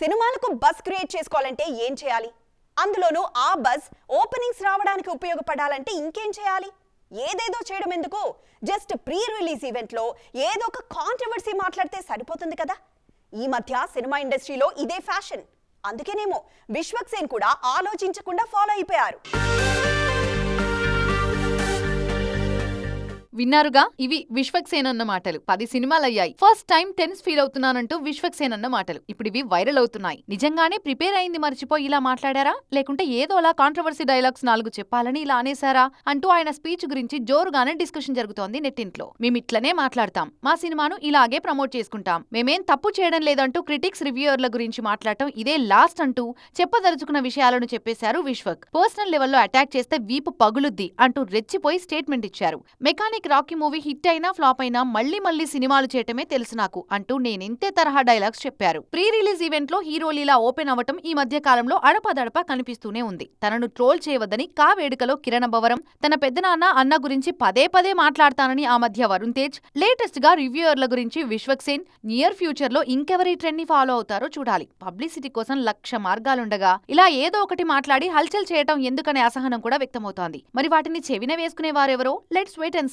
సినిమాలకు buzz create చేసుకోవాలంటే ఏం చేయాలి? అందులోనూ ఆ బస్ ఓపెనింగ్స్ రావడానికి ఉపయోగపడాలంటే ఇంకేం చేయాలి? ఏదేదో చేయడం ఎందుకు? జస్ట్ ప్రీ రిలీజ్ ఈవెంట్లో ఏదో ఒక కాంట్రవర్సీ మాట్లాడితే సరిపోతుంది కదా? ఈ మధ్య సినిమా ఇండస్ట్రీలో ఇదే ఫ్యాషన్. అందుకేనేమో విశ్వక్ సేన్ కూడా ఆలోచించకుండా ఫాలో అయిపోయారు. విన్నారుగా? ఇవి విశ్వక్సేన్ అన్న మాటలు. పది సినిమాలు అయ్యాయి ఫస్ట్ టైం టెన్స్ ఫీల్ అవుతున్నానంటూ విశ్వక్సేన్ అన్న మాటలు. ఇప్పుడు ఇవి వైరల్ అవుతున్నాయి. నిజంగానే ప్రిపేర్ అయింది మర్చిపోయి ఇలా మాట్లాడారా? లేకుంటే ఏదోలా కాంట్రవర్సీ డైలాగ్స్ నాలుగు చెప్పాలని ఇలా అనేసారా అంటూ ఆయన స్పీచ్ గురించి జోరుగానే డిస్కషన్ జరుగుతోంది నెట్టింట్లో. మేము ఇట్లనే మాట్లాడతాం. మా సినిమాను ఇలాగే ప్రమోట్ చేసుకుంటాం. మేమేం తప్పు చేయడం లేదంటూ క్రిటిక్స్ రివ్యూయర్ల గురించి మాట్లాడటం ఇదే లాస్ట్ అంటూ చెప్పదలుచుకున్న విషయాలను చెప్పేశారు విశ్వక్. పర్సనల్ లెవెల్లో అటాక్ చేస్తే వీపు పగులుద్ది అంటూ రెచ్చిపోయి స్టేట్మెంట్ ఇచ్చారు. మెకానిక్ రాకీ మూవీ హిట్ అయినా ఫ్లాప్ అయినా మళ్ళీ మళ్ళీ సినిమాలు చేయటమే తెలుసు నాకు అంటూ నేనింతే తరహా డైలాగ్స్ చెప్పారు. ప్రీ రిలీజ్ ఈవెంట్లో హీరో లీలా ఓపెన్ అవ్వటం ఈ మధ్య కాలంలో అడపదడప కనిపిస్తూనే ఉంది. తనను ట్రోల్ చేయవద్దని కా వేడుకలో కిరణ్ బవరం తన పెద్దనాన్న అన్న గురించి పదే పదే మాట్లాడతానని ఆ మధ్య వరుణ్ తేజ్ లేటెస్ట్గా రివ్యూయర్ల గురించి విశ్వక్ సేన్ నియర్ ఫ్యూచర్లో ఇంకెవరి ట్రెండ్ని ఫాలో అవుతారో చూడాలి. పబ్లిసిటీ కోసం లక్ష మార్గాలుండగా ఇలా ఏదో ఒకటి మాట్లాడి హల్చల్ చేయటం ఎందుకనే అసహనం కూడా వ్యక్తమవుతోంది. మరి వాటిని చెవిన వేసుకునే వారెవరో లెట్స్ వెయిట్ అండ్